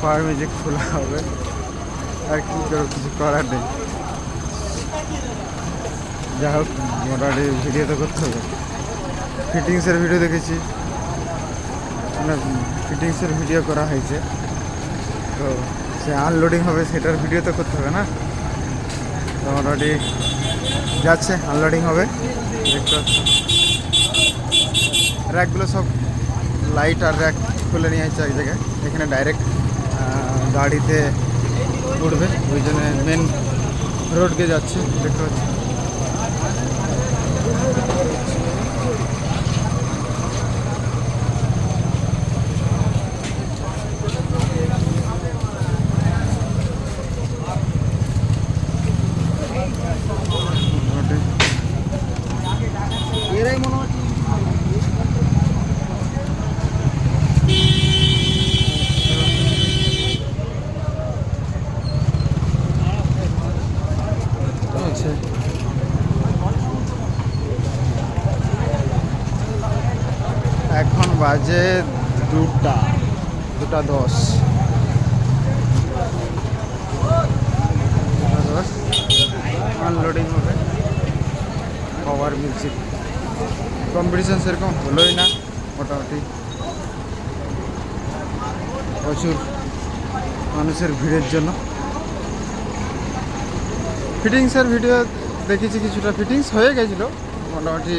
Power music খোলা হবে, আর কি করব, কিছু করার নেই। যা হোক, মোটামুটি ভিডিও তো করতে হবে। ফিটিংসের ভিডিও দেখেছি। মানে ফিটিংসের ভিডিও করা হয়েছে। তো সে আনলোডিং হবে, সেটার ভিডিও তো করতে হবে না। তো মোটামুটি যাচ্ছে আনলোডিং হবে। দেখতে র্যাকগুলো সব লাইট আর র্যাক খুলে নিয়ে যাচ্ছে এক জায়গায়। এখানে ডাইরেক্ট গাড়িতে উঠবে ওই জন্য মেন রোডকে যাচ্ছে দেখতে পাচ্ছি মোটামুটি এরাই মনে হয় আছে। এখন বাজে দুটা দুটা দশ। দুটা দশ। আনলোডিং হবে। পাওয়ার মিউজিক কম্পিটিশন সেরকম হলোই না, মোটামুটি। প্রচুর মানুষের ভিড়ের জন্য। ফিটিংসের ভিডিও দেখেছি কিছুটা ফিটিংস হয়ে গেছিল। মোটামুটি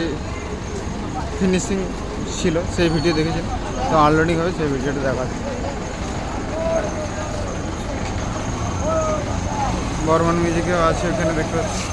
ফিনিশিং ছিল, সেই ভিডিও দেখেছি। তো আনলোডিং হবে, সেই ভিডিওটা দেখা বর্মন মিউজিকেও আছে ওখানে দেখতে পাচ্ছি।